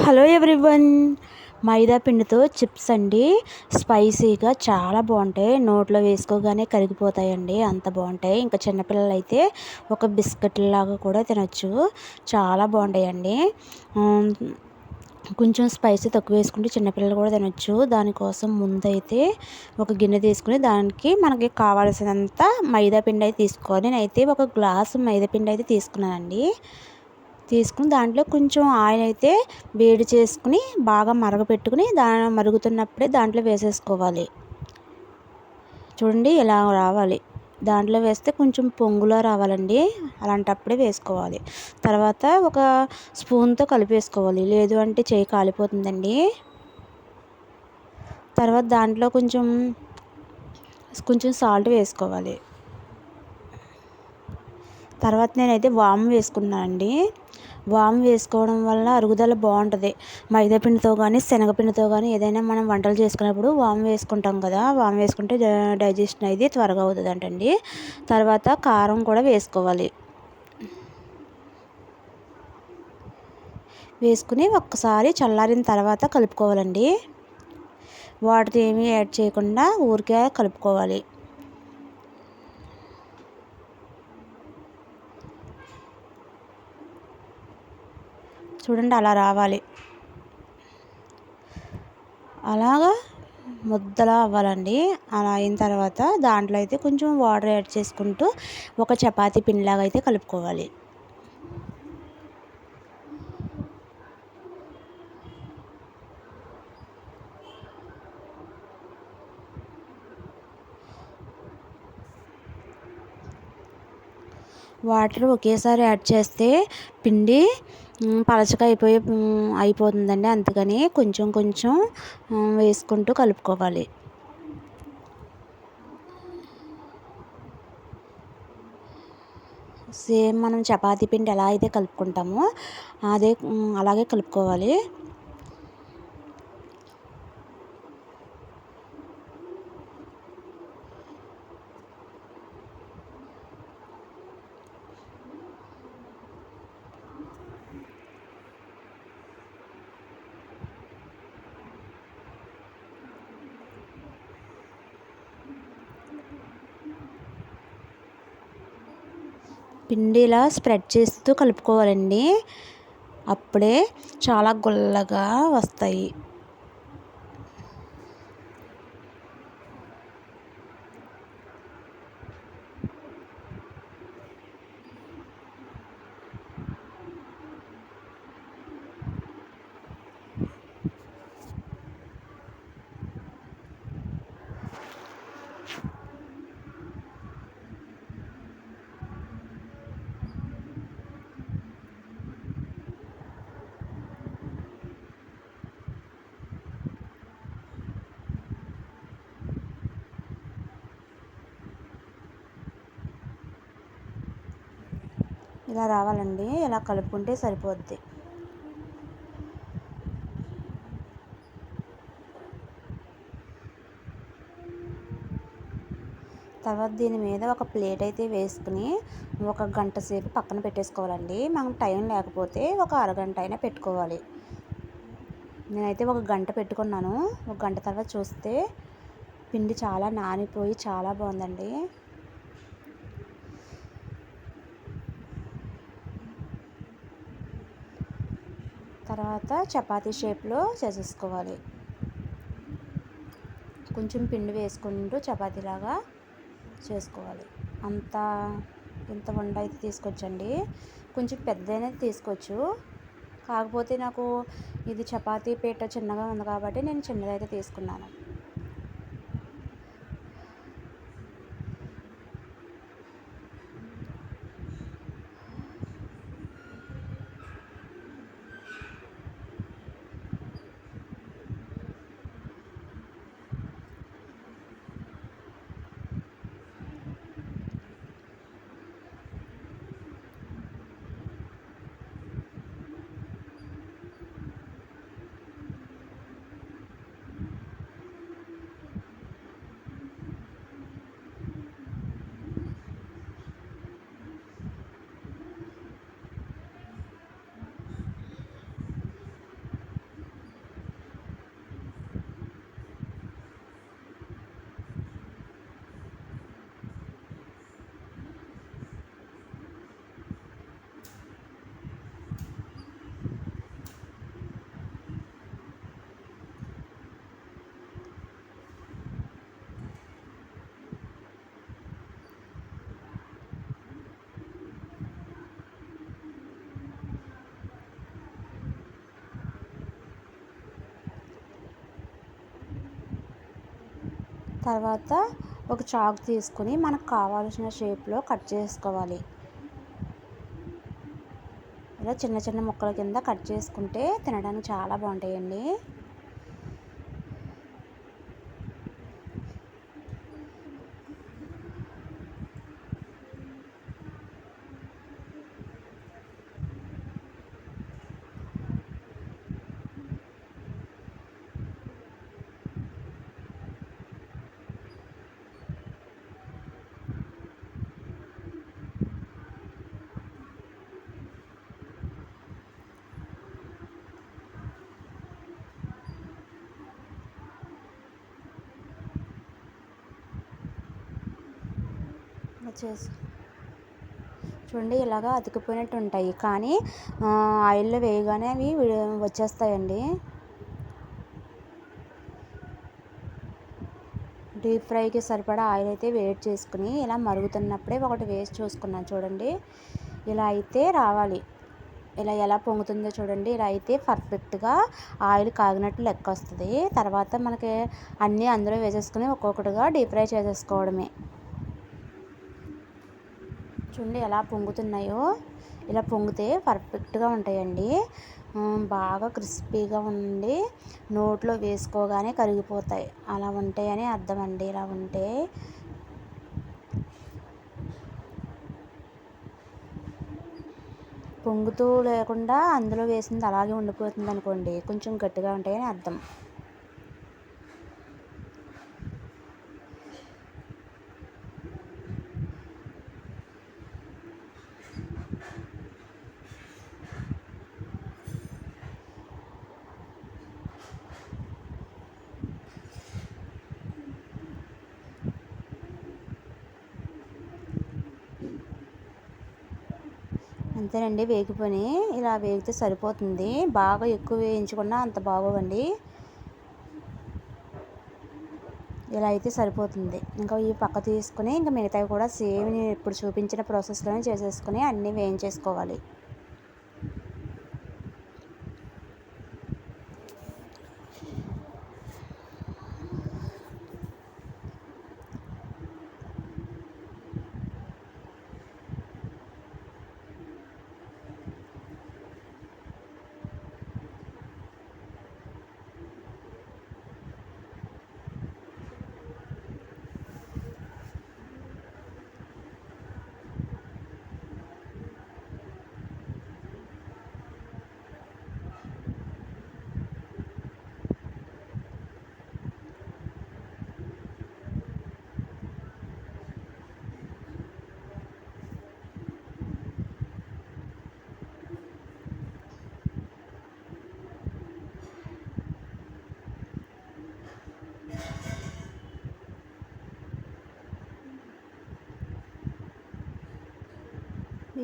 Hello everyone. మైదా పిండితో chips అండి. స్పైసీగా చాలా బాగుంటాయి. నోట్లో వేసుకోగానే కరిగిపోతాయండి. అంత బాగుంటాయి. ఇంకా చిన్నపిల్లలు అయితే ఒక బిస్కెట్ లాగా కూడా తినొచ్చు. చాలా బాగుంటాయండి. కొంచెం స్పైసీ తక్కువ వేసుకుంటే చిన్నపిల్లలు కూడా తినొచ్చు. దానికోసం ముందైతే ఒక గిన్నె తీసుకుని దానికి మనకి కావాల్సినంత మైదా పిండి అయితే తీసుకొని నేనైతే ఒక గ్లాసు మైదా పిండి అయితే తీసుకున్నానండి. తీసుకుని దాంట్లో కొంచెం ఆయిల్ అయితే వేడి చేసుకుని బాగా మరగపెట్టుకుని దా మరుగుతున్నప్పుడే దాంట్లో వేసేసుకోవాలి. చూడండి ఇలా రావాలి. దాంట్లో వేస్తే కొంచెం పొంగులో రావాలండి. అలాంటప్పుడే వేసుకోవాలి. తర్వాత ఒక స్పూన్తో కలిపేసుకోవాలి. లేదు అంటే చేయి కాలిపోతుందండి. తర్వాత దాంట్లో కొంచెం కొంచెం సాల్ట్ వేసుకోవాలి. తర్వాత నేనైతే వామ్ వేసుకున్నాను అండి వామ్ వేసుకోవడం వల్ల అరుగుదల బాగుంటుంది. మైదాపిండితో కానీ శనగపిండితో కానీ ఏదైనా మనం వంటలు చేసుకున్నప్పుడు వామ్ వేసుకుంటాం కదా వామ్ వేసుకుంటే డైజెషన్ అయితే త్వరగా అవుతుంది అంటండి తర్వాత కారం కూడా వేసుకోవాలి. వేసుకుని ఒక్కసారి చల్లారిన తర్వాత కలుపుకోవాలండి. వాటితో ఏమీ యాడ్ చేయకుండా ఊరికే కలుపుకోవాలి. చూడండి అలా రావాలి. అలాగా ముద్దలా అవ్వాలండి. అలా అయిన తర్వాత దాంట్లో అయితే కొంచెం వాటర్ యాడ్ చేసుకుంటూ ఒక చపాతీ పిండిలాగా అయితే కలుపుకోవాలి. వాటర్ ఒకేసారి యాడ్ చేస్తే పిండి పలచగా అయిపోయి అయిపోతుందండి. అందుకని కొంచెం కొంచెం వేసుకుంటూ కలుపుకోవాలి. సేమ్ మనం చపాతీ పిండి ఎలా అయితే కలుపుకుంటామో అదే అలాగే కలుపుకోవాలి. పిండి ఇలా స్ప్రెడ్ చేస్తూ కలుపుకోవాలండి. అప్పుడే చాలా గుల్లగా వస్తాయి. ఇలా రావాలండి. ఇలా కలుపుకుంటే సరిపోద్ది. తర్వాత దీని మీద ఒక ప్లేట్ అయితే వేసుకుని ఒక గంట సేపు పక్కన పెట్టేసుకోవాలండి. మనం టైం లేకపోతే ఒక అరగంట అయినా పెట్టుకోవాలి. నేనైతే ఒక గంట పెట్టుకున్నాను. ఒక గంట తర్వాత చూస్తే పిండి చాలా నానిపోయి చాలా బాగుందండి. తర్వాత చపాతీ షేప్లో చేసేసుకోవాలి. కొంచెం పిండి వేసుకుంటూ చపాతీలాగా చేసుకోవాలి. అంత ఇంత వండ అయితే తీసుకొచ్చండి కొంచెం పెద్దదైనా తీసుకోవచ్చు. కాకపోతే నాకు ఇది చపాతీ పీట చిన్నగా ఉంది కాబట్టి నేను చిన్నదైతే తీసుకున్నాను. తర్వాత ఒక చాక్ తీసుకుని మనకు కావాల్సిన షేప్లో కట్ చేసుకోవాలి. ఇలా చిన్న చిన్న ముక్కల కింద కట్ చేసుకుంటే తినడానికి చాలా బాగుంటాయండి. చేసి. చూడండి ఇలాగా అతికిపోయినట్టు ఉంటాయి కానీ ఆయిల్లో వేయగానే అవి వచ్చేస్తాయండి. డీప్ ఫ్రైకి సరిపడా ఆయిల్ అయితే వేడి చేసుకుని ఇలా మరుగుతున్నప్పుడే ఒకటి వేసి చూసుకున్నాను చూడండి. ఇలా అయితే రావాలి. ఇలా ఎలా పొంగుతుందో చూడండి. ఇలా అయితే పర్ఫెక్ట్గా ఆయిల్ కాగినట్టు లెక్క వస్తుంది తర్వాత మనకి అన్నీ అందులో వేసేసుకుని ఒక్కొక్కటిగా డీప్ ఫ్రై చేసేసుకోవడమే. చూడండి ఎలా పొంగుతున్నాయో. ఇలా పొంగితే పర్ఫెక్ట్గా ఉంటాయండి. బాగా క్రిస్పీగా ఉండి నోట్లో వేసుకోగానే కరిగిపోతాయి. అలా ఉంటాయని అర్థం అండి ఇలా ఉంటే. పొంగుతూ లేకుండా అందులో వేసింది అలాగే ఉండిపోతుంది అనుకోండి కొంచెం గట్టిగా ఉంటాయని అర్థం. అంతేనండి. వేగిపోయి ఇలా వేగితే సరిపోతుంది. బాగా ఎక్కువ వేయించకుండా అంత బాగోవండి. ఇలా అయితే సరిపోతుంది. ఇంకా ఈ పక్క తీసుకుని ఇంకా మిగతావి కూడా సేమ్ ఇప్పుడు చూపించిన ప్రాసెస్లోనే చేసేసుకుని అన్నీ వేయించేసుకోవాలి.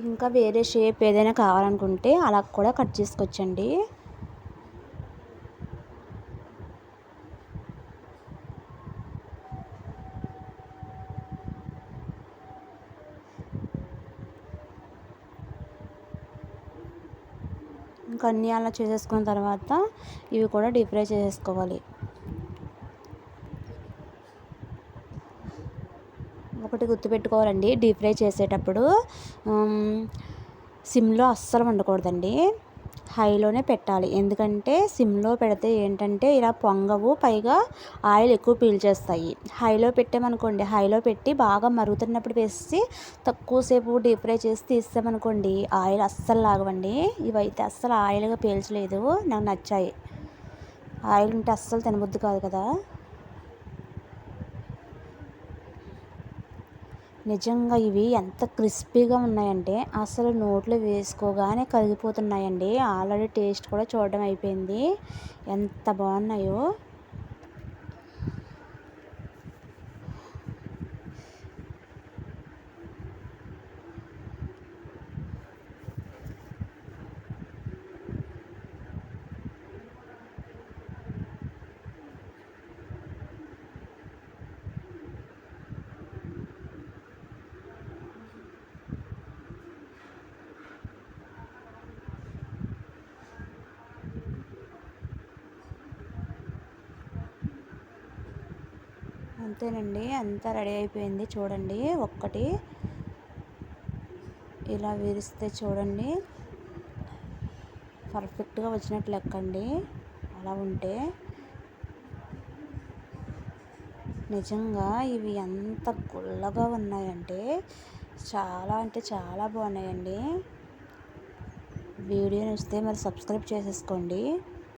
ఇంకా వేరే షేప్ ఏదైనా కావాలనుకుంటే అలా కూడా కట్ చేసుకోవచ్చండి ఇంకా అన్నీ అలా చేసేసుకున్న తర్వాత ఇవి కూడా డీప్ ఫ్రై చేసేసుకోవాలి. ఒకటి గుర్తుపెట్టుకోవాలండి డీప్ ఫ్రై చేసేటప్పుడు సిమ్లో అస్సలు వండకూడదండి. హైలోనే పెట్టాలి. ఎందుకంటే సిమ్లో పెడితే ఏంటంటే ఇలా పొంగవు పైగా ఆయిల్ ఎక్కువ పీల్చేస్తాయి. హైలో పెట్టామనుకోండి హైలో పెట్టి బాగా మరుగుతున్నప్పుడు వేసి తక్కువసేపు డీప్ ఫ్రై చేసి తీస్తామనుకోండి ఆయిల్ అస్సలు లాగవండి. ఇవైతే అస్సలు ఆయిల్గా పీల్చలేదు నాకు నచ్చాయి. ఆయిల్ ఉంటే అస్సలు తినబుద్ది కాదు కదా. నిజంగా ఇవి ఎంత క్రిస్పీగా ఉన్నాయంటే అసలు నోట్లో వేసుకోగానే కరిగిపోతున్నాయండి. ఆల్రెడీ టేస్ట్ కూడా చూడడం అయిపోయింది. ఎంత బాగున్నాయో. అంతేనండి. అంతా రెడీ అయిపోయింది చూడండి. ఒక్కటి ఇలా విరిస్తే చూడండి. పర్ఫెక్ట్గా వచ్చినట్లు లెక్కండి. అలా ఉంటే నిజంగా ఇవి ఎంత గుల్లగా ఉన్నాయంటే చాలా అంటే చాలా బాగున్నాయండి. వీడియో నచ్చితే మరి సబ్స్క్రైబ్ చేసేసుకోండి.